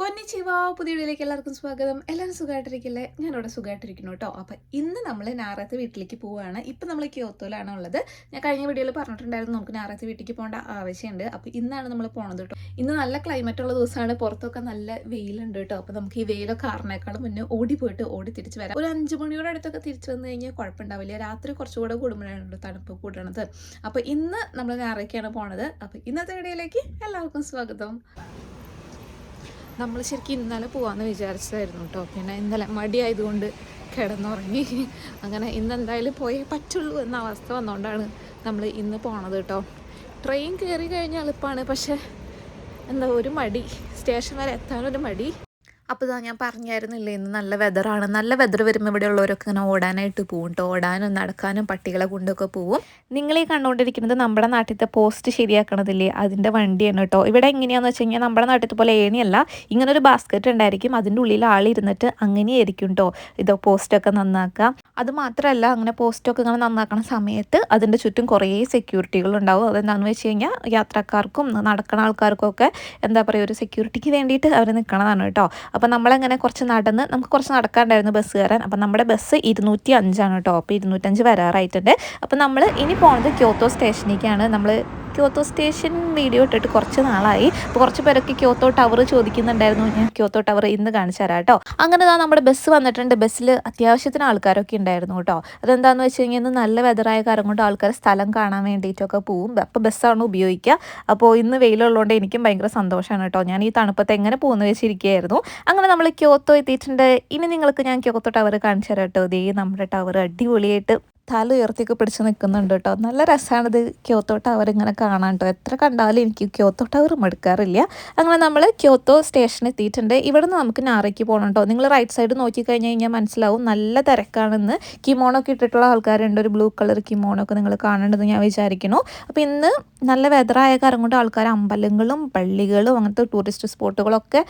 കൊന്നിച്ചിവ. പുതിയ വീഡിയോയിലേക്ക് എല്ലാവർക്കും സ്വാഗതം. എല്ലാവരും സുഖമായിട്ടിരിക്കില്ലേ ഞാനിവിടെ സുഖമായിട്ടിരിക്കുന്നു കേട്ടോ. അപ്പം ഇന്ന് നമ്മൾ ഞായറാഴ്ച വീട്ടിലേക്ക് പോവുകയാണ് ഇപ്പം നമ്മൾ ക്യോത്തോയിലാണ് ഉള്ളത്. ഞാൻ കഴിഞ്ഞ വീഡിയോയിൽ പറഞ്ഞിട്ടുണ്ടായിരുന്നു നമുക്ക് ഞായറാഴ്ച വീട്ടിലേക്ക് പോകേണ്ട ആവശ്യമുണ്ട്. അപ്പോൾ ഇന്നാണ് നമ്മൾ പോണത് കേട്ടോ. ഇന്ന് നല്ല ക്ലൈമറ്റ് ഉള്ള ദിവസമാണ്. പുറത്തൊക്കെ നല്ല വെയിലുണ്ട് കേട്ടോ. അപ്പോൾ നമുക്ക് ഈ വെയിലൊക്കെ ആറിനേക്കാളും മുന്നേ ഓടി പോയിട്ട് ഓടി തിരിച്ച് വരാം. ഒരു അഞ്ച് മണിയോടെ അടുത്തൊക്കെ തിരിച്ചു വന്നു കഴിഞ്ഞാൽ കുഴപ്പമുണ്ടാവില്ല. രാത്രി കുറച്ചുകൂടെ കൂടുമ്പോഴാണ് തണുപ്പ് കൂടണത്. അപ്പോൾ ഇന്ന് നമ്മൾ ഞായറാഴ്ചയാണ് പോണത്. അപ്പോൾ ഇന്നത്തെ വീഡിയോയിലേക്ക് എല്ലാവർക്കും സ്വാഗതം. നമ്മൾ ശരിക്കും ഇന്നലെ പോവാന്ന് വിചാരിച്ചതായിരുന്നു കേട്ടോ പിന്നെ ഇന്നലെ മടിയായതുകൊണ്ട് കിടന്നുറങ്ങി. അങ്ങനെ ഇന്ന് എന്തായാലും പോയേ പറ്റുള്ളൂ എന്ന അവസ്ഥ വന്നുകൊണ്ടാണ് നമ്മൾ ഇന്ന് പോണത് കേട്ടോ ട്രെയിൻ കയറി കഴിഞ്ഞാൽ എളുപ്പമാണ് പക്ഷേ എന്താ ഒരു മടി. സ്റ്റേഷൻ വരെ എത്താനൊരു മടി. അപ്പോൾ ഞാൻ പറഞ്ഞായിരുന്നില്ലേ ഇന്ന് നല്ല വെതറാണ് നല്ല വെതർ വരുമ്പോൾ ഇവിടെ ഉള്ളവരൊക്കെ ഇങ്ങനെ ഓടാനായിട്ട് പോകും കേട്ടോ ഓടാനും നടക്കാനും പട്ടികളെ കൊണ്ടൊക്കെ പോവും. ഈ കണ്ടുകൊണ്ടിരിക്കുന്നത് നമ്മുടെ നാട്ടിലത്തെ പോസ്റ്റ് ശരിയാക്കണതില്ലേ? അതിന്റെ വണ്ടിയാണ് കേട്ടോ ഇവിടെ എങ്ങനെയാണെന്ന് വെച്ച് കഴിഞ്ഞാൽ നമ്മുടെ നാട്ടിലത്തെ പോലെ ഏണിയല്ല. ഇങ്ങനെ ഒരു ബാസ്ക്കറ്റ് ഉണ്ടായിരിക്കും. അതിന്റെ ഉള്ളിൽ ആളിരുന്നിട്ട് അങ്ങനെയായിരിക്കും കേട്ടോ ഇതോ പോസ്റ്റൊക്കെ നന്നാക്കുക. അത് മാത്രമല്ല അങ്ങനെ പോസ്റ്റൊക്കെ ഇങ്ങനെ നന്നാക്കണ സമയത്ത് അതിന്റെ ചുറ്റും കുറേ സെക്യൂരിറ്റികൾ ഉണ്ടാവും. അതെന്താണെന്ന് വെച്ച് കഴിഞ്ഞാൽ യാത്രക്കാർക്കും നടക്കുന്ന ആൾക്കാർക്കും ഒക്കെ എന്താ പറയുക ഒരു സെക്യൂരിറ്റിക്ക് വേണ്ടിയിട്ട് അവർ നിൽക്കണതാണ് കേട്ടോ അപ്പോൾ നമ്മളങ്ങനെ കുറച്ച് നടന്ന് നമുക്ക് കുറച്ച് നടക്കാണ്ടായിരുന്നു ബസ് കയറാൻ. അപ്പോൾ നമ്മുടെ ബസ് ഇരുന്നൂറ്റി അഞ്ചാണ് കേട്ടോ. അപ്പോൾ ഇരുന്നൂറ്റഞ്ച് വരാറായിട്ടുണ്ട്. അപ്പോൾ നമ്മൾ ഇനി പോണത് ക്യോത്തോ സ്റ്റേഷനിലേക്കാണ് നമ്മൾ ക്യോത്തോ സ്റ്റേഷൻ വീഡിയോ ഇട്ടിട്ട് കുറച്ച് നാളായി. അപ്പോൾ കുറച്ച് പേരൊക്കെ ക്യോത്തോ ടവർ ചോദിക്കുന്നുണ്ടായിരുന്നു. ഞാൻ ക്യോത്തോ ടവർ ഇന്ന് കാണിച്ചു തരാം കേട്ടോ. അങ്ങനെ ഇതാ നമ്മുടെ ബസ് വന്നിട്ടുണ്ട്. ബസ്സിൽ അത്യാവശ്യത്തിന് ആൾക്കാരൊക്കെ ഉണ്ടായിരുന്നു കേട്ടോ. അതെന്താണെന്ന് വെച്ച് കഴിഞ്ഞാൽ ഇന്ന് നല്ല വെതറായ കാരണം കൊണ്ട് ആൾക്കാർ സ്ഥലം കാണാൻ വേണ്ടിയിട്ടൊക്കെ പോവും. അപ്പോൾ ബസ്സാണ് ഉപയോഗിക്കുക അപ്പോൾ ഇന്ന് വെയിലുള്ളതുകൊണ്ട് എനിക്കും ഭയങ്കര സന്തോഷമാണ് കേട്ടോ. ഞാൻ ഈ തണുപ്പത്ത് എങ്ങനെ പോകുന്നു വെച്ചിരിക്കുകയായിരുന്നു അങ്ങനെ നമ്മൾ ക്യോത്തോ എത്തിയിട്ടുണ്ട്. ഇനി നിങ്ങൾക്ക് ഞാൻ ക്യോത്തോ ടവർ കാണിച്ചു തരാം കേട്ടോ. ഇതേ നമ്മുടെ ടവർ അടിപൊളിയായിട്ട് തല ഉയർത്തിയൊക്കെ പിടിച്ച് നിൽക്കുന്നുണ്ട് കേട്ടോ. നല്ല രസമാണ് ഇത് ക്യോത്തോ ടവർ ഇങ്ങനെ കാണാൻ കേട്ടോ. എത്ര കണ്ടാലും എനിക്ക് ക്യോത്തോ ടവർ മടുക്കാറില്ല. അങ്ങനെ നമ്മൾ ക്യോത്തോ സ്റ്റേഷൻ എത്തിയിട്ടുണ്ട്. ഇവിടെ നിന്ന് നമുക്ക് നാറയ്ക്ക് പോകണം കേട്ടോ. നിങ്ങൾ റൈറ്റ് സൈഡ് നോക്കി കഴിഞ്ഞ് കഴിഞ്ഞാൽ മനസ്സിലാവും നല്ല തിരക്കാണെന്ന് കിമോണൊക്കെ ഇട്ടിട്ടുള്ള ആൾക്കാരുണ്ട്. ഒരു ബ്ലൂ കളർ കിമോണൊക്കെ നിങ്ങൾ കാണേണ്ടത് ഞാൻ വിചാരിക്കുന്നു. അപ്പോൾ ഇന്ന് നല്ല വെതറായ കാരണം കൊണ്ട് ആൾക്കാർ അമ്പലങ്ങളും പള്ളികളും അങ്ങനത്തെ ടൂറിസ്റ്റ് സ്പോട്ടുകളൊക്കെ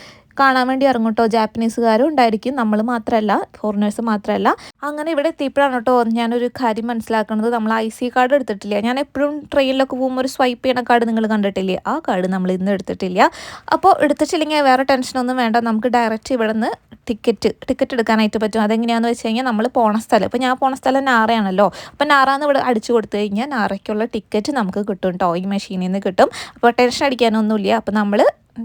കാണാൻ വേണ്ടി ഇറങ്ങും കേട്ടോ ജാപ്പനീസുകാരും ഉണ്ടായിരിക്കും. നമ്മൾ മാത്രമല്ല ഫോറിനേഴ്സ് മാത്രമല്ല അങ്ങനെ ഇവിടെ എത്തിയപ്പോഴാണ് കേട്ടോ ഞാനൊരു കാര്യം മനസ്സിലാക്കുന്നത് നമ്മൾ ഐ സി കാർഡ് എടുത്തിട്ടില്ല. ഞാൻ എപ്പോഴും ട്രെയിനിലൊക്കെ പോകുമ്പോൾ ഒരു സ്വൈപ്പ് ചെയ്യണ കാർഡ് നിങ്ങൾ കണ്ടിട്ടില്ലേ? ആ കാർഡ് നമ്മൾ ഇന്ന് എടുത്തിട്ടില്ല. അപ്പോൾ എടുത്തിട്ടില്ലെങ്കിൽ വേറെ ടെൻഷനൊന്നും വേണ്ട. നമുക്ക് ഡയറക്റ്റ് ഇവിടെ നിന്ന് ടിക്കറ്റ് ടിക്കറ്റ് എടുക്കാനായിട്ട് പറ്റും. അതെങ്ങനെയാണെന്ന് വെച്ച് കഴിഞ്ഞാൽ നമ്മൾ പോണ സ്ഥലം. ഇപ്പോൾ ഞാൻ പോണ സ്ഥലം നാറയാണല്ലോ. അപ്പോൾ നാറാന്ന് ഇവിടെ അടിച്ചു കൊടുത്തു കഴിഞ്ഞാൽ നാറയ്ക്കുള്ള ടിക്കറ്റ് നമുക്ക് കിട്ടും കേട്ടോ ഈ മെഷീനിൽ നിന്ന് കിട്ടും. അപ്പോൾ ടെൻഷൻ അടിക്കാനൊന്നുമില്ല. അപ്പോൾ നമ്മൾ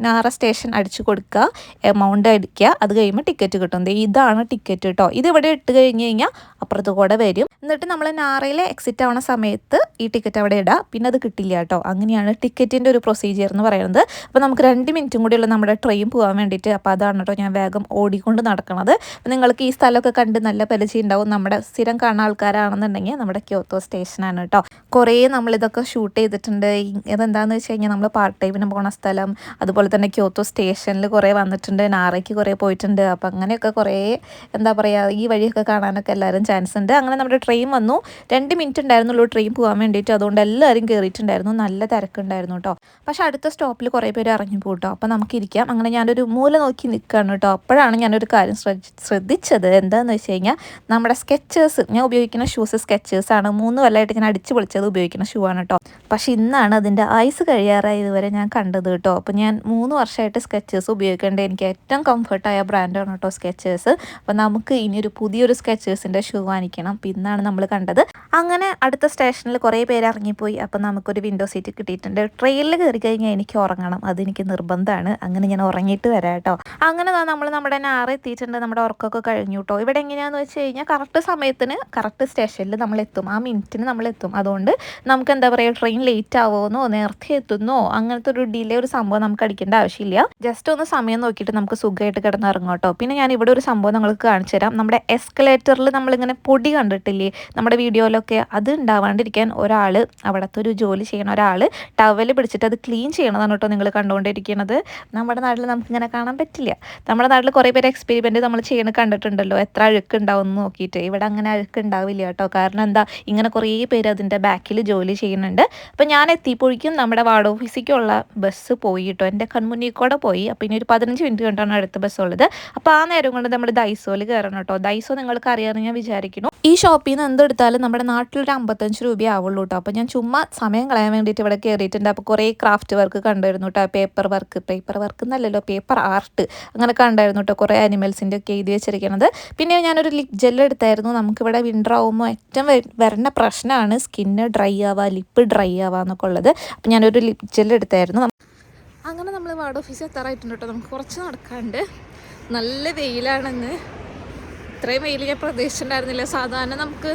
നാറ സ്റ്റേഷൻ അടിച്ചു കൊടുക്കുക എമൗണ്ട് അടിക്കുക അത് കഴിയുമ്പോൾ ടിക്കറ്റ് കിട്ടും. ഇതാണ് ടിക്കറ്റ് കേട്ടോ ഇത് ഇവിടെ ഇട്ട് കഴിഞ്ഞ് കഴിഞ്ഞാൽ അപ്പുറത്ത് കൂടെ വരും. എന്നിട്ട് നമ്മൾ നാറയിലെ എക്സിറ്റ് ആവണ സമയത്ത് ഈ ടിക്കറ്റ് അവിടെ ഇടുക പിന്നെ അത് കിട്ടില്ല കേട്ടോ അങ്ങനെയാണ് ടിക്കറ്റിന്റെ ഒരു പ്രൊസീജിയർ എന്ന് പറയുന്നത്. അപ്പോൾ നമുക്ക് രണ്ട് മിനിറ്റും കൂടിയുള്ള നമ്മുടെ ട്രെയിൻ പോകാൻ വേണ്ടിയിട്ട് അപ്പോൾ അതാണ് കേട്ടോ ഞാൻ വേഗം ഓടിക്കൊണ്ട് നടക്കുന്നത് നിങ്ങൾക്ക് ഈ സ്ഥലമൊക്കെ കണ്ട് നല്ല പരിചയം ഉണ്ടാവും നമ്മുടെ സ്ഥിരം കാണുന്ന ആൾക്കാരാണെന്നുണ്ടെങ്കിൽ നമ്മുടെ ക്യോത്തോ സ്റ്റേഷനാണ് കേട്ടോ കുറേ നമ്മളിതൊക്കെ ഷൂട്ട് ചെയ്തിട്ടുണ്ട്. ഇതെന്താണെന്ന് വെച്ച് കഴിഞ്ഞാൽ നമ്മൾ പാർട്ട് ടൈമിന് പോണ സ്ഥലം അതുപോലെ അതുപോലെ തന്നെ ക്യോത്തോ സ്റ്റേഷനിൽ കുറേ വന്നിട്ടുണ്ട് നാറയ്ക്ക് കുറേ പോയിട്ടുണ്ട്. അപ്പം അങ്ങനെയൊക്കെ കുറേ എന്താ പറയുക ഈ വഴിയൊക്കെ കാണാനൊക്കെ എല്ലാവരും ചാൻസ് ഉണ്ട്. അങ്ങനെ നമ്മുടെ ട്രെയിൻ വന്നു. രണ്ട് മിനിറ്റ് ഉണ്ടായിരുന്നുള്ളൂ ട്രെയിൻ പോകാൻ വേണ്ടിയിട്ട്. അതുകൊണ്ട് എല്ലാവരും കയറിയിട്ടുണ്ടായിരുന്നു നല്ല തിരക്കുണ്ടായിരുന്നു കേട്ടോ പക്ഷേ അടുത്ത സ്റ്റോപ്പിൽ കുറേ പേര് ഇറങ്ങി പോട്ടോ അപ്പോൾ നമുക്ക് ഇരിക്കാം. അങ്ങനെ ഞാനൊരു മൂല നോക്കി നിൽക്കുകയാണ് കേട്ടോ അപ്പോഴാണ് ഞാനൊരു കാര്യം ശ്രദ്ധിച്ചത്. എന്താണെന്ന് വെച്ച് കഴിഞ്ഞാൽ നമ്മുടെ സ്കെച്ചേഴ്സ് ഞാൻ ഉപയോഗിക്കുന്ന ഷൂസ് സ്കെച്ചേഴ്സാണ് മൂന്ന് കൊല്ലമായിട്ട് ഞാൻ അടിച്ചു പൊളിച്ചത് ഉപയോഗിക്കുന്ന ഷൂ ആണ് കേട്ടോ പക്ഷേ ഇന്നാണ് അതിന്റെ ഐസ് കഴിയാറായി ഇതുവരെ ഞാൻ കണ്ടത് കേട്ടോ അപ്പോൾ ഞാൻ മൂന്ന് വർഷമായിട്ട് സ്കെച്ചേഴ്സ് ഉപയോഗിക്കേണ്ട എനിക്ക് ഏറ്റവും കംഫർട്ടായ ബ്രാൻഡാണ് കേട്ടോ സ്കെച്ചേഴ്സ് അപ്പോൾ നമുക്ക് ഇനി ഒരു പുതിയൊരു സ്കെച്ചേഴ്സിന്റെ ഷൂ വാങ്ങിക്കണം. അപ്പം ഇന്നാണ് നമ്മൾ കണ്ടത്. അങ്ങനെ അടുത്ത സ്റ്റേഷനിൽ കുറേ പേര് ഇറങ്ങിപ്പോയി. അപ്പം നമുക്കൊരു വിൻഡോ സീറ്റ് കിട്ടിയിട്ടുണ്ട്. ട്രെയിനിൽ കയറി കഴിഞ്ഞാൽ എനിക്ക് ഉറങ്ങണം. അതെനിക്ക് നിർബന്ധമാണ്. അങ്ങനെ ഞാൻ ഉറങ്ങിയിട്ട് വരാം കേട്ടോ അങ്ങനെ നമ്മൾ നമ്മുടെ നാറ് എത്തിയിട്ടുണ്ട്. നമ്മുടെ ഉറക്കമൊക്കെ കഴിഞ്ഞു കേട്ടോ ഇവിടെ എങ്ങനെയാണെന്ന് വെച്ച് കഴിഞ്ഞാൽ കറക്റ്റ് സമയത്തിന് കറക്റ്റ് സ്റ്റേഷനിൽ നമ്മൾ എത്തും. ആ മിനിറ്റിന് നമ്മൾ എത്തും. അതുകൊണ്ട് നമുക്ക് എന്താ പറയുക ട്രെയിൻ ലേറ്റ് ആവുമെന്നോ നേരത്തെ എത്തുന്നോ അങ്ങനത്തെ ഒരു ഡിലേ ഒരു സംഭവം നമുക്ക് അടിക്കേണ്ട ആവശ്യമില്ല. ജസ്റ്റ് ഒന്ന് സമയം നോക്കിയിട്ട് നമുക്ക് സുഖമായിട്ട് കിടന്നിറങ്ങോട്ടോ പിന്നെ ഞാൻ ഇവിടെ ഒരു സംഭവം നിങ്ങൾക്ക് കാണിച്ചു തരാം. നമ്മുടെ എസ്കലേറ്ററിൽ നമ്മളിങ്ങനെ പൊടി കണ്ടിട്ടില്ലേ? നമ്മുടെ വീഡിയോയിലൊക്കെ അത് ഉണ്ടാവാണ്ടിരിക്കാൻ ഒരാൾ അവിടുത്തെ ഒരു ജോലി ചെയ്യണ ഒരാൾ ടവൽ പിടിച്ചിട്ട് അത് ക്ലീൻ ചെയ്യണതാണ് കേട്ടോ നിങ്ങൾ കണ്ടുകൊണ്ടിരിക്കുന്നത് നമ്മുടെ നാട്ടിൽ നമുക്കിങ്ങനെ കാണാൻ പറ്റില്ല. നമ്മുടെ നാട്ടിൽ കുറേ പേര് എക്സ്പെരിമെന്റ് നമ്മൾ ചെയ്യണ കണ്ടിട്ടുണ്ടല്ലോ. എത്ര അഴുക്ക് ഉണ്ടാവും എന്ന് നോക്കിയിട്ട്. ഇവിടെ അങ്ങനെ അഴുക്ക് ഉണ്ടാവില്ല കേട്ടോ. കാരണം എന്താ? ഇങ്ങനെ കുറേ പേര് അതിന്റെ ബാക്കിൽ ജോലി ചെയ്യുന്നുണ്ട്. അപ്പോൾ ഞാൻ എത്തിയപ്പോഴേക്കും നമ്മുടെ വാർഡ് ഓഫീസിലേക്കുള്ള ബസ് പോയിട്ടോ എന്റെ കൺമുന്നിൽ കൂടെ പോയി. അപ്പോൾ ഇനി ഒരു പതിനഞ്ച് മിനിറ്റ് കണ്ടാണ് അടുത്ത ബസ് ഉള്ളത്. അപ്പോൾ ആ നേരം കൊണ്ട് നമ്മൾ ദൈസോയിൽ കയറണം കേട്ടോ. ദൈസോ നിങ്ങൾക്ക് അറിയാമെന്ന് ഞാൻ വിചാരിക്കുന്നു. ഈ ഷോപ്പിൽ നിന്ന് എന്തെടുത്താലും നമ്മുടെ നാട്ടിലൊരു അമ്പത്തഞ്ച് രൂപയേ ആവുള്ളൂ കേട്ടോ. അപ്പോൾ ഞാൻ ചുമ്മാ സമയം കളയാൻ വേണ്ടിയിട്ട് ഇവിടെ കയറിയിട്ടുണ്ട് അപ്പോൾ കുറേ ക്രാഫ്റ്റ് വർക്ക് കണ്ടായിരുന്നു കേട്ടോ. പേപ്പർ വർക്ക് പേപ്പർ വർക്ക് എന്നല്ലല്ലോ പേപ്പർ ആർട്ട് അങ്ങനെ കണ്ടായിരുന്നു കേട്ടോ. കുറേ ആനിമൽസിന്റെ ഒക്കെ എഴുതി വെച്ചിരിക്കുന്നത് പിന്നെ ഞാനൊരു ലിപ് ജെൽ എടുത്തായിരുന്നു. നമുക്കിവിടെ വിന്റർ ആകുമ്പോൾ ഏറ്റവും വര- വരുന്ന പ്രശ്നമാണ് സ്കിന്ന് ഡ്രൈ ആവുക ലിപ്പ് ഡ്രൈ ആവുക എന്നൊക്കെ ഉള്ളത്. അപ്പോൾ ഞാനൊരു ലിപ് ജെൽ എടുത്തായിരുന്നു. നമ്മൾ വാർഡ് ഓഫീസിൽ എത്താറായിട്ടുണ്ട് കേട്ടോ. നമുക്ക് കുറച്ച് നടക്കാണ്ട് നല്ല വെയിലാണെന്ന്. ഇത്രയും വെയിൽ ഞാൻ പ്രതീക്ഷിച്ചിട്ടുണ്ടായിരുന്നില്ല. സാധാരണ നമുക്ക്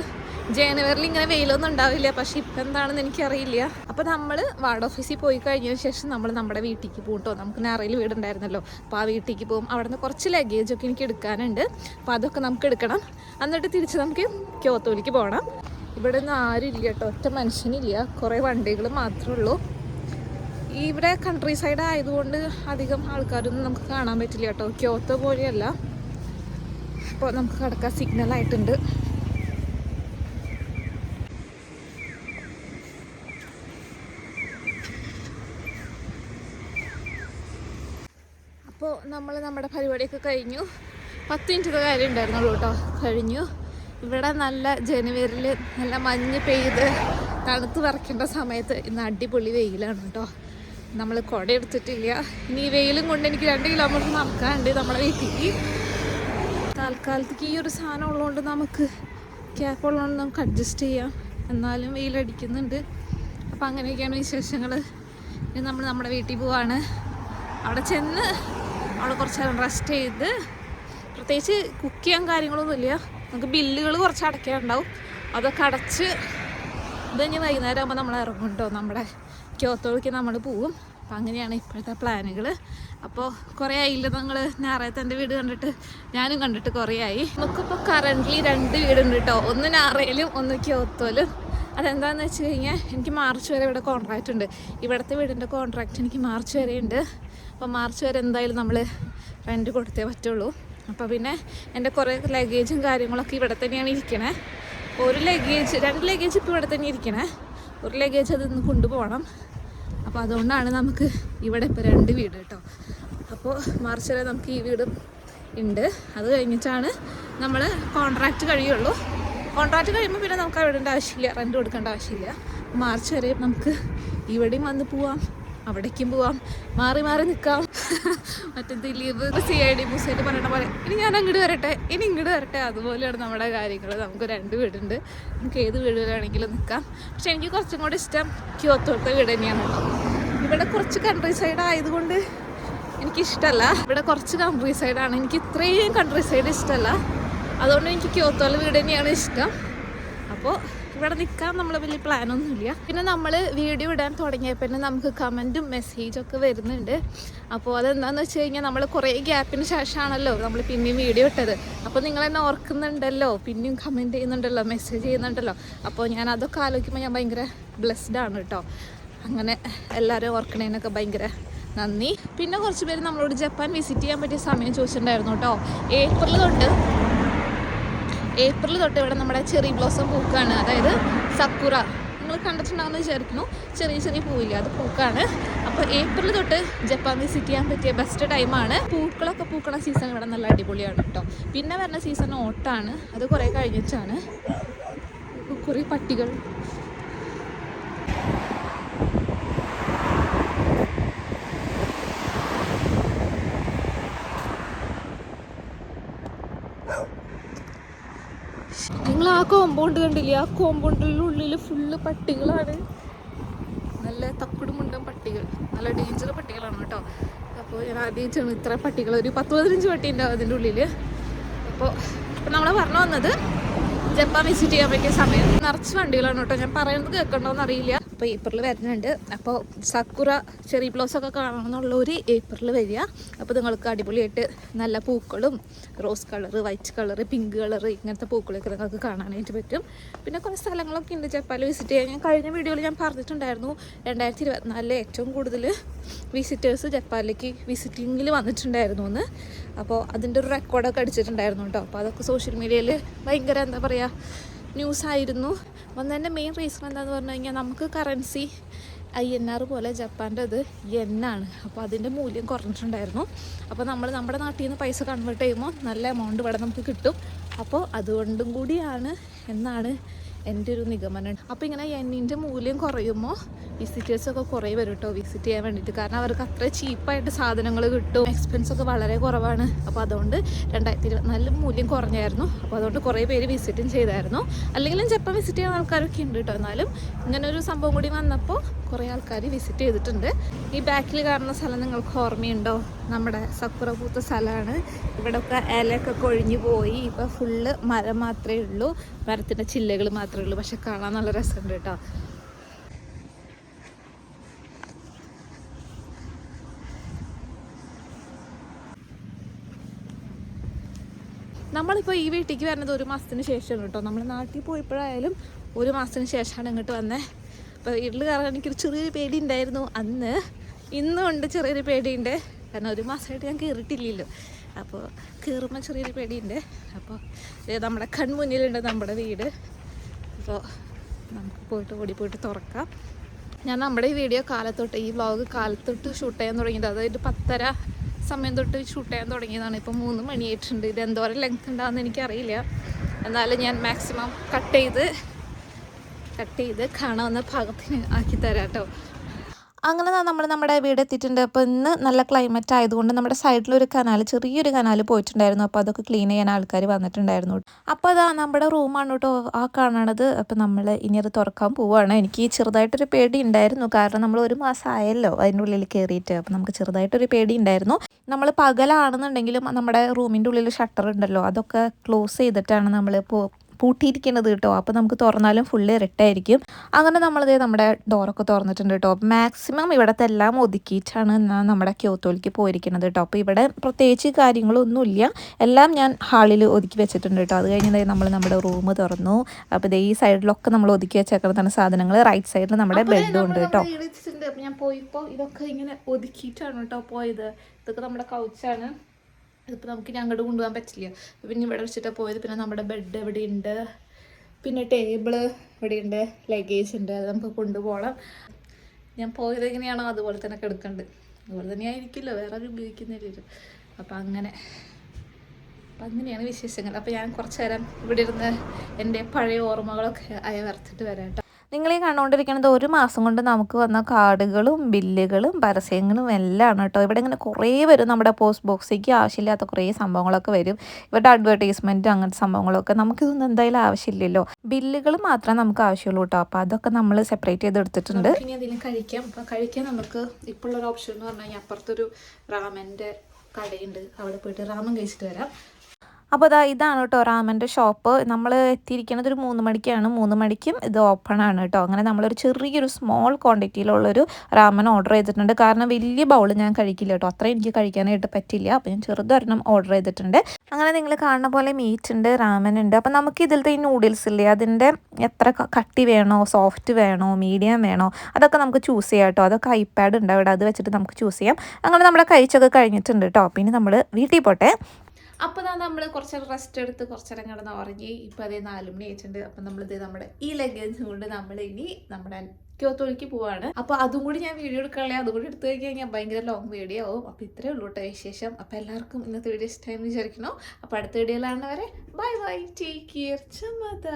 ജനുവരിയിൽ ഇങ്ങനെ വെയിലൊന്നും ഉണ്ടാവില്ല. പക്ഷെ ഇപ്പം എന്താണെന്ന് എനിക്കറിയില്ല. അപ്പോൾ നമ്മൾ വാർഡ് ഓഫീസിൽ പോയി കഴിഞ്ഞതിന് ശേഷം നമ്മൾ നമ്മുടെ വീട്ടിലേക്ക് പോകും കേട്ടോ. നമുക്ക് നിറയിൽ വീടുണ്ടായിരുന്നല്ലോ. അപ്പോൾ ആ വീട്ടിലേക്ക് പോകും. അവിടെ നിന്ന് കുറച്ച് ലഗേജൊക്കെ എനിക്ക് എടുക്കാനുണ്ട്. അപ്പോൾ അതൊക്കെ നമുക്ക് എടുക്കണം. എന്നിട്ട് തിരിച്ച് നമുക്ക് ക്യോത്തോയിലേക്ക് പോകണം. ഇവിടെ നിന്ന് ആരും ഇല്ല കേട്ടോ. ഒറ്റ മനുഷ്യനില്ല. കുറേ വണ്ടികൾ മാത്രമേ ഉള്ളൂ. ഇവിടെ കൺട്രി സൈഡ് ആയതുകൊണ്ട് അധികം ആൾക്കാരൊന്നും നമുക്ക് കാണാൻ പറ്റില്ല കേട്ടോ. ക്യോത്തോ പോലെയല്ല. അപ്പോൾ നമുക്ക് കിടക്കാൻ സിഗ്നൽ ആയിട്ടുണ്ട്. അപ്പോൾ നമ്മൾ നമ്മുടെ പരിപാടിയൊക്കെ കഴിഞ്ഞു. പത്ത് മിനിറ്റത്തെ കാര്യം ഉണ്ടായിരുന്നുള്ളൂ കേട്ടോ. കഴിഞ്ഞു. ഇവിടെ നല്ല ജനുവരിയിൽ നല്ല മഞ്ഞ് പെയ്ത് തണുത്ത് പറക്കേണ്ട സമയത്ത് ഇന്ന് അടിപൊളി വെയിലാണ് കേട്ടോ. നമ്മൾ കുട എടുത്തിട്ടില്ല. ഇനി വെയിലും കൊണ്ട് എനിക്ക് രണ്ട് കിലോമീറ്റർ നടക്കാനുണ്ട് നമ്മളെ വീട്ടിലേക്ക് താൽക്കാലത്തേക്ക് ഈ ഒരു സാധനം ഉള്ളതുകൊണ്ട് നമുക്ക് ക്യാപ്പ് ഉള്ളതുകൊണ്ട് നമുക്ക് അഡ്ജസ്റ്റ് ചെയ്യാം. എന്നാലും വെയിലടിക്കുന്നുണ്ട് അപ്പോൾ അങ്ങനെയൊക്കെയാണ് വിശേഷങ്ങൾ ഇനി നമ്മൾ നമ്മുടെ വീട്ടിൽ പോവാണ്. അവിടെ ചെന്ന് അവിടെ കുറച്ച് നേരം റെസ്റ്റ് ചെയ്ത് പ്രത്യേകിച്ച് കുക്ക് ചെയ്യാൻ കാര്യങ്ങളൊന്നുമില്ല. നമുക്ക് ബില്ലുകൾ കുറച്ച് അടയ്ക്കാനുണ്ടാവും. അതൊക്കെ അടച്ച് ഇത് വൈകുന്നേരം ആകുമ്പോൾ നമ്മൾ ഇറങ്ങും കേട്ടോ നമ്മുടെ ക്യോത്തോളിക്ക് നമ്മൾ പോവും. അപ്പം അങ്ങനെയാണ് ഇപ്പോഴത്തെ പ്ലാനുകൾ അപ്പോൾ കുറേ ആയില്ല നിങ്ങൾ ഞായറാഴ്ച വീട് കണ്ടിട്ട് ഞാനും കണ്ടിട്ട് കുറേ ആയി. നമുക്കിപ്പോൾ കറന്റ്ലി രണ്ട് വീടുണ്ട് കേട്ടോ ഒന്ന് ഞാറയിലും ഒന്ന് ക്യോത്തോലും അതെന്താണെന്ന് വെച്ച് കഴിഞ്ഞാൽ എനിക്ക് മാർച്ച് വരെ ഇവിടെ കോൺട്രാക്റ്റ് ഉണ്ട്. ഇവിടുത്തെ വീടിന്റെ കോൺട്രാക്റ്റ് എനിക്ക് മാർച്ച് വരെ ഉണ്ട്. അപ്പോൾ മാർച്ച് വരെ എന്തായാലും നമ്മൾ റെന്റ് കൊടുത്തേ പറ്റുള്ളൂ. അപ്പോൾ പിന്നെ എന്റെ കുറേ ലഗേജും കാര്യങ്ങളൊക്കെ ഇവിടെ തന്നെയാണ് ഇരിക്കണേ. ഒരു ലഗേജ് രണ്ട് ലഗേജ് ഇപ്പോൾ ഇവിടെ തന്നെ ഇരിക്കണേ. ഒരു ലഗേജ് അത് ഇന്ന് കൊണ്ടുപോകണം. അപ്പോൾ അതുകൊണ്ടാണ് നമുക്ക് ഇവിടെ ഇപ്പോൾ രണ്ട് വീട് കേട്ടോ. അപ്പോൾ മാർച്ച് വരെ നമുക്ക് ഈ വീടും ഉണ്ട്. അത് കഴിഞ്ഞിട്ടാണ് നമ്മൾ കോൺട്രാക്റ്റ് കഴിയുള്ളൂ. കോൺട്രാക്റ്റ് കഴിയുമ്പോൾ പിന്നെ നമുക്ക് അവിടെ ആവശ്യമില്ല. റെന്റ് കൊടുക്കേണ്ട ആവശ്യമില്ല. മാർച്ച് വരെ നമുക്ക് ഇവിടെയും വന്ന് പോവാം. അവിടേക്കും പോവാം. മാറി മാറി നിൽക്കാം മറ്റേ ദിലീപ് സി ഐ ഡി പറയണ പോലെ. ഇനി ഞാൻ അങ്ങോട്ട് വരട്ടെ. ഇനി ഇങ്ങോട്ട് വരട്ടെ. അതുപോലെയാണ് നമ്മുടെ കാര്യങ്ങൾ നമുക്ക് രണ്ട് വീടുണ്ട്. നമുക്ക് ഏത് വീടുകളാണെങ്കിലും നിൽക്കാം പക്ഷെ എനിക്ക് കുറച്ചും കൂടെ ഇഷ്ടം ക്യൂത്തോട്ട വീട് തന്നെയാണ്. ഇവിടെ കുറച്ച് കൺട്രി സൈഡ് ആയതുകൊണ്ട് എനിക്കിഷ്ടമല്ല ഇവിടെ കുറച്ച് കൺട്രി സൈഡാണ് എനിക്ക് ഇത്രയും കൺട്രി സൈഡ് ഇഷ്ടമല്ല അതുകൊണ്ട് എനിക്ക് ക്യോത്തോല വീട് തന്നെയാണ് ഇഷ്ടം. അപ്പോൾ ഇവിടെ നിൽക്കാൻ നമ്മൾ വലിയ പ്ലാനൊന്നുമില്ല പിന്നെ നമ്മൾ വീഡിയോ ഇടാൻ തുടങ്ങിയപ്പോൾ തന്നെ നമുക്ക് കമന്റും മെസ്സേജും ഒക്കെ വരുന്നുണ്ട്. അപ്പോൾ അതെന്താണെന്ന് വെച്ച് കഴിഞ്ഞാൽ നമ്മൾ കുറേ ഗ്യാപ്പിന് ശേഷമാണല്ലോ നമ്മൾ പിന്നെയും വീഡിയോ ഇട്ടത്. അപ്പോൾ നിങ്ങൾ എന്നെ ഓർക്കുന്നുണ്ടല്ലോ പിന്നെയും കമന്റ് ചെയ്യുന്നുണ്ടല്ലോ മെസ്സേജ് ചെയ്യുന്നുണ്ടല്ലോ. അപ്പോൾ ഞാൻ അതൊക്കെ ആലോചിക്കുമ്പോൾ ഞാൻ ഭയങ്കര ബ്ലെസ്ഡ് ആണ് കേട്ടോ അങ്ങനെ എല്ലാവരും ഓർക്കണേനൊക്കെ ഭയങ്കര നന്ദി. പിന്നെ കുറച്ച് പേര് നമ്മളോട് ജപ്പാൻ വിസിറ്റ് ചെയ്യാൻ പറ്റിയ സമയം ചോദിച്ചിട്ടുണ്ടായിരുന്നു കേട്ടോ ഏപ്രിൽ തൊട്ട് ഏപ്രിൽ തൊട്ട് ഇവിടെ നമ്മുടെ ചെറി ബ്ലോസം പൂക്കാണ്. അതായത് സക്കുറ. നിങ്ങൾ കണ്ടിട്ടുണ്ടാവുമെന്ന് വിചാരിക്കുന്നു. ചെറിയ ചെറിയ പൂവില്ല അത് പൂക്കാണ്. അപ്പോൾ ഏപ്രിൽ തൊട്ട് ജപ്പാൻ വിസിറ്റ് ചെയ്യാൻ പറ്റിയ ബെസ്റ്റ് ടൈമാണ് പൂക്കളൊക്കെ പൂക്കണ സീസൺ ഇവിടെ നല്ല അടിപൊളിയാണ് കേട്ടോ പിന്നെ വരുന്ന സീസൺ ഓട്ടാണ്. അത് കുറേ കഴിഞ്ഞിട്ടാണ്. കുറേ പട്ടികൾ നിങ്ങൾ ആ കോമ്പൗണ്ട് കണ്ടില്ലേ? ആ കോമ്പൗണ്ടിന്റെ ഉള്ളിൽ ഫുള്ള് പട്ടികളാണ്. നല്ല തക്കുടുമുണ്ടൻ പട്ടികൾ. നല്ല ഡേഞ്ചർ പട്ടികളാണ് കേട്ടോ. അപ്പോൾ ഞാൻ ആദ്യം ആദ്യമായിട്ടാണ് ഇത്ര പട്ടികൾ ഒരു പത്ത് പതിനഞ്ച് പട്ടി ഉണ്ടാവും അതിന്റെ ഉള്ളിൽ അപ്പോൾ ഇപ്പം നമ്മൾ പറഞ്ഞു വന്നത് ജപ്പാൻ വിസിറ്റ് ചെയ്യാൻ പറ്റിയ സമയം. നിറച്ച് വണ്ടികളാണ് കേട്ടോ. ഞാൻ പറയുന്നത് കേൾക്കണ്ടോന്ന് അറിയില്ല അപ്പോൾ ഏപ്രിൽ വരുന്നുണ്ട്. അപ്പോൾ സക്കുറ ചെറി ബ്ലോസ് ഒക്കെ ഒരു ഏപ്രിൽ വരിക. അപ്പോൾ നിങ്ങൾക്ക് അടിപൊളിയായിട്ട് നല്ല പൂക്കളും rose colour white colour pink colour ഇങ്ങനത്തെ പൂക്കളൊക്കെ നിങ്ങൾക്ക് കാണാനായിട്ട് പറ്റും. പിന്നെ കുറേ സ്ഥലങ്ങളൊക്കെ ഉണ്ട്. ജപ്പാനിൽ വിസിറ്റ് ചെയ്യാൻ ഞാൻ കഴിഞ്ഞ വീഡിയോയിൽ ഞാൻ പറഞ്ഞിട്ടുണ്ടായിരുന്നു. രണ്ടായിരത്തി ഇരുപത്തിനാലിലെ ഏറ്റവും കൂടുതൽ വിസിറ്റേഴ്സ് ജപ്പാനിലേക്ക് വിസിറ്റിങ്ങിൽ വന്നിട്ടുണ്ടായിരുന്നു എന്ന്. അപ്പോൾ അതിന്റെ ഒരു റെക്കോർഡൊക്കെ അടിച്ചിട്ടുണ്ടായിരുന്നു കേട്ടോ. അപ്പോൾ അതൊക്കെ സോഷ്യൽ മീഡിയയിൽ ഭയങ്കര എന്താ പറയുക ന്യൂസ് തന്നെ മെയിൻ റീസൺ എന്താണെന്ന് പറഞ്ഞു കഴിഞ്ഞാൽ നമുക്ക് കറൻസി ഐ എൻ ആർ പോലെ ജപ്പാന്റെ അത് എന്നാണ് അപ്പോൾ അതിന്റെ മൂല്യം കുറഞ്ഞിട്ടുണ്ടായിരുന്നു. അപ്പോൾ നമ്മൾ നമ്മുടെ നാട്ടിൽ നിന്ന് പൈസ കൺവേർട്ട് ചെയ്യുമ്പോൾ നല്ല എമൗണ്ട് ഇവിടെ നമുക്ക് കിട്ടും. അപ്പോൾ അതുകൊണ്ടും കൂടിയാണ് എന്നാണ് എന്റെ ഒരു നിഗമനം. അപ്പോൾ ഇങ്ങനെ എണ്ണിന്റെ മൂല്യം കുറയുമ്പോൾ വിസിറ്റേഴ്സൊക്കെ കുറേ വരും കേട്ടോ വിസിറ്റ് ചെയ്യാൻ വേണ്ടിയിട്ട് കാരണം അവർക്ക് അത്ര ചീപ്പായിട്ട് സാധനങ്ങൾ കിട്ടും. എക്സ്പെൻസ് ഒക്കെ വളരെ കുറവാണ്. അപ്പോൾ അതുകൊണ്ട് രണ്ടായിരത്തി ഇരുപത്തിനാലിൽ മൂല്യം കുറഞ്ഞായിരുന്നു. അപ്പോൾ അതുകൊണ്ട് കുറേ പേര് വിസിറ്റും ചെയ്തായിരുന്നു. അല്ലെങ്കിലും ജപ്പാൻ വിസിറ്റ് ചെയ്യുന്ന ആൾക്കാരൊക്കെ ഉണ്ട് കേട്ടോ എന്നാലും ഇങ്ങനെ ഒരു സംഭവം കൂടി വന്നപ്പോൾ കുറേ ആൾക്കാർ വിസിറ്റ് ചെയ്തിട്ടുണ്ട്. ഈ ബാക്കിൽ കാണുന്ന സ്ഥലം നിങ്ങൾക്ക് ഓർമ്മയുണ്ടോ? നമ്മുടെ സക്കുറ പൂത്ത സ്ഥലമാണ്. ഇവിടെയൊക്കെ ഇലയൊക്കെ കൊഴിഞ്ഞു പോയി. ഇപ്പോൾ ഫുള്ള് മരം മാത്രമേ ഉള്ളൂ. മരത്തിന്റെ ചില്ലകൾ മാത്രമേ ഉള്ളൂ. പക്ഷെ കാണാൻ നല്ല രസമുണ്ട് കേട്ടോ. നമ്മളിപ്പോൾ ഈ വീട്ടിലേക്ക് വരുന്നത് ഒരു മാസത്തിന് ശേഷമാണ് കേട്ടോ. നമ്മൾ നാട്ടിൽ പോയപ്പോഴായാലും ഒരു മാസത്തിന് ശേഷമാണ് ഇങ്ങോട്ട് വന്നത് അപ്പോൾ വീട്ടിൽ കയറാൻ എനിക്കൊരു ചെറിയൊരു പേടി ഉണ്ടായിരുന്നു അന്ന് ഇന്നും ഉണ്ട് ചെറിയൊരു പേടിയുണ്ട്. കാരണം ഒരു മാസമായിട്ട് ഞാൻ കയറിയിട്ടില്ലല്ലോ. അപ്പോൾ കയറുമ്പോൾ ചെറിയൊരു പേടിയുണ്ട്. അപ്പോൾ നമ്മുടെ കൺമുന്നിലുണ്ട് നമ്മുടെ വീട്. അപ്പോൾ നമുക്ക് പോയിട്ട് ഓടി പോയിട്ട് തുറക്കാം. ഞാൻ നമ്മുടെ ഈ വീഡിയോ കാലത്തൊട്ട് ഈ വ്ളോഗ് കാലത്തൊട്ട് ഷൂട്ട് ചെയ്യാൻ തുടങ്ങിയത്. അതായത് പത്തര സമയം തൊട്ട് ഷൂട്ട് ചെയ്യാൻ തുടങ്ങിയതാണ്. ഇപ്പോൾ മൂന്ന് മണിയായിട്ടുണ്ട്. ഇത് എന്തോരം ലെങ്ത് ഉണ്ടാകുമെന്ന് എനിക്കറിയില്ല. എന്നാലും ഞാൻ മാക്സിമം കട്ട് ചെയ്ത് കട്ട് ചെയ്ത് കാണാവുന്ന ഭാഗത്തിന് ആക്കി തരാം കേട്ടോ. അങ്ങനെ നമ്മൾ നമ്മുടെ വീട് എത്തിയിട്ടുണ്ട്. അപ്പോൾ ഇന്ന് നല്ല ക്ലൈമറ്റ് ആയതുകൊണ്ട് നമ്മുടെ സൈഡിലൊരു കനാൽ ചെറിയൊരു കനാൽ പോയിട്ടുണ്ടായിരുന്നു. അപ്പോൾ അതൊക്കെ ക്ലീൻ ചെയ്യാൻ ആൾക്കാർ വന്നിട്ടുണ്ടായിരുന്നു. അപ്പോൾ അതാ നമ്മുടെ റൂമാണ് കേട്ടോ ആ കാണണത്. അപ്പോൾ നമ്മൾ ഇനി അത് തുറക്കാൻ പോവുകയാണ് എനിക്ക് ചെറുതായിട്ടൊരു പേടി ഉണ്ടായിരുന്നു. കാരണം നമ്മൾ ഒരു മാസം ആയല്ലോ അതിന്റെ ഉള്ളിൽ കയറിയിട്ട് അപ്പോൾ നമുക്ക് ചെറുതായിട്ടൊരു പേടി ഉണ്ടായിരുന്നു. നമ്മൾ പകലാണെന്നുണ്ടെങ്കിലും നമ്മുടെ റൂമിന്റെ ഉള്ളിൽ ഷട്ടർ ഉണ്ടല്ലോ. അതൊക്കെ ക്ലോസ് ചെയ്തിട്ടാണ് നമ്മൾ പൂട്ടിയിരിക്കുന്നത് കേട്ടോ. അപ്പോൾ നമുക്ക് തുറന്നാലും ഫുള്ള് ഇരട്ടായിരിക്കും. അങ്ങനെ നമ്മളത് നമ്മുടെ ഡോറൊക്കെ തുറന്നിട്ടുണ്ട് കേട്ടോ. മാക്സിമം ഇവിടത്തെ എല്ലാം ഒതുക്കിയിട്ടാണ് നമ്മുടെ ക്യോത്തോലിക്ക് പോയിരിക്കുന്നത് കേട്ടോ. അപ്പോൾ ഇവിടെ പ്രത്യേകിച്ച് കാര്യങ്ങളൊന്നുമില്ല. എല്ലാം ഞാൻ ഹാളിൽ ഒതുക്കി വെച്ചിട്ടുണ്ട് കേട്ടോ. അത് കഴിഞ്ഞ് നമ്മൾ നമ്മുടെ റൂം തുറന്നു. അപ്പോൾ ഇതേ ഈ സൈഡിലൊക്കെ നമ്മൾ ഒതുക്കി വെച്ചേക്കുന്നതാണ് സാധനങ്ങൾ റൈറ്റ് സൈഡിൽ നമ്മുടെ ബെഡും ഉണ്ട് കേട്ടോ. ഞാൻ പോയിപ്പോൾ ഇതൊക്കെ ഇങ്ങനെ ഒതുക്കിയിട്ടാണ് കേട്ടോ പോയത്. ഇതൊക്കെ നമ്മുടെ കൗച്ചാണ് ഇതിപ്പോൾ നമുക്ക് ഇനി അങ്ങോട്ട് കൊണ്ടുപോകാൻ പറ്റില്ല. പിന്നെ ഇവിടെ വെച്ചിട്ടാണ് പോയത്. പിന്നെ നമ്മുടെ ബെഡ് ഇവിടെ ഉണ്ട് പിന്നെ ടേബിൾ ഇവിടെയുണ്ട് ലഗേജ് ഉണ്ട്. അത് നമുക്ക് കൊണ്ടുപോകണം. ഞാൻ പോയത് എങ്ങനെയാണോ അതുപോലെ തന്നെ കിടക്കുന്നുണ്ട് അതുപോലെ തന്നെ ആയിരിക്കില്ലോ. വേറെ ഒരു ഉപയോഗിക്കുന്നില്ലല്ലോ അപ്പം അങ്ങനെ. അപ്പം അങ്ങനെയാണ് വിശേഷങ്ങൾ. അപ്പോൾ ഞാൻ കുറച്ച് നേരം ഇവിടെ ഇരുന്ന് എന്റെ പഴയ ഓർമ്മകളൊക്കെ അയവർത്തിട്ട് വരാം നിങ്ങൾ ഈ കണ്ടുകൊണ്ടിരിക്കുന്നത് ഒരു മാസം കൊണ്ട് നമുക്ക് വന്ന കാർഡുകളും ബില്ലുകളും പരസ്യങ്ങളും എല്ലാം കേട്ടോ. ഇവിടെ ഇങ്ങനെ കുറേ വരും നമ്മുടെ പോസ്റ്റ് ബോക്സിലേക്ക്. ആവശ്യമില്ലാത്ത കുറേ സംഭവങ്ങളൊക്കെ വരും. ഇവരുടെ അഡ്വർടൈസ്മെന്റ് അങ്ങനത്തെ സംഭവങ്ങളൊക്കെ. നമുക്കിതൊന്നും എന്തായാലും ആവശ്യമില്ലല്ലോ. ബില്ലുകൾ മാത്രമേ നമുക്ക് ആവശ്യമുള്ളൂ കേട്ടോ. അപ്പോൾ അതൊക്കെ നമ്മൾ സെപ്പറേറ്റ് ചെയ്ത് എടുത്തിട്ടുണ്ട്. ഇനി അതിന് കഴിക്കാം. അപ്പോൾ കഴിക്കാൻ നമുക്ക് ഇപ്പോൾ ഒരു ഓപ്ഷൻ എന്ന് പറഞ്ഞാൽ അപ്പുറത്തൊരു റാമന്റെ കടയുണ്ട്. അവിടെ പോയിട്ട് റാമൻ കഴിച്ചിട്ട് വരാം. അപ്പോൾ അതാ ഇതാണ് കേട്ടോ റാമന്റെ ഷോപ്പ്. നമ്മൾ എത്തിയിരിക്കുന്നത് ഒരു മൂന്ന് മണിക്കാണ്. മൂന്ന് മണിക്കും ഇത് ഓപ്പൺ ആണ് കേട്ടോ. അങ്ങനെ നമ്മളൊരു ചെറിയൊരു സ്മോൾ ക്വാണ്ടിറ്റിയിലുള്ളൊരു റാമൻ ഓർഡർ ചെയ്തിട്ടുണ്ട്. കാരണം വലിയ ബൗൾ ഞാൻ കഴിക്കില്ല കേട്ടോ. അത്രയും എനിക്ക് കഴിക്കാനായിട്ട് പറ്റില്ല. അപ്പോൾ ഞാൻ ചെറുതൊരെണ്ണം ഓർഡർ ചെയ്തിട്ടുണ്ട്. അങ്ങനെ നിങ്ങൾ കാണുന്ന പോലെ മീറ്റ് ഉണ്ട് റാമൻ ഉണ്ട്. അപ്പോൾ നമുക്ക് ഇതിലത്തെ ഈ നൂഡിൽസ് ഇല്ലേ? അതിന്റെ എത്ര കട്ടി വേണോ? സോഫ്റ്റ് വേണോ? മീഡിയം വേണോ? അതൊക്കെ നമുക്ക് ചൂസ് ചെയ്യാം കേട്ടോ. അതൊക്കെ ഐപാഡ് ഉണ്ട് അവിടെ. അത് വെച്ചിട്ട് നമുക്ക് ചൂസ് ചെയ്യാം. അങ്ങനെ നമ്മുടെ കഴിച്ചൊക്കെ കഴിഞ്ഞിട്ടുണ്ട് കേട്ടോ. പിന്നെ നമ്മൾ വീട്ടിൽ പോട്ടെ. അപ്പോൾ തന്നെ നമ്മൾ കുറച്ച് റെസ്റ്റ് എടുത്ത് കുറച്ചേരം കിടന്ന് ഉറങ്ങി. ഇപ്പോൾ അതേ നാല് മണി ആയിട്ടുണ്ട്. അപ്പം നമ്മളിത് നമ്മുടെ ഈ ലഗേജ് കൊണ്ട് നമ്മൾ ഇനി നമ്മുടെ ക്യോത്തോളിക്ക് പോവാണ്. അപ്പോൾ അതും കൂടി ഞാൻ വീഡിയോ എടുക്കാനുള്ള അതും കൂടി എടുത്തു കഴിഞ്ഞാൽ ഭയങ്കര ലോങ് വീഡിയോ ആവും. അപ്പോൾ ഇത്രേ ഉള്ളൂ കേട്ടോ വിശേഷം. അപ്പോൾ എല്ലാവർക്കും ഇന്നത്തെ വീഡിയോ ഇഷ്ടമായി വിചാരിക്കണോ അപ്പോൾ അടുത്ത വീഡിയോയിലാണ് വരെ bye bye take care Chamatha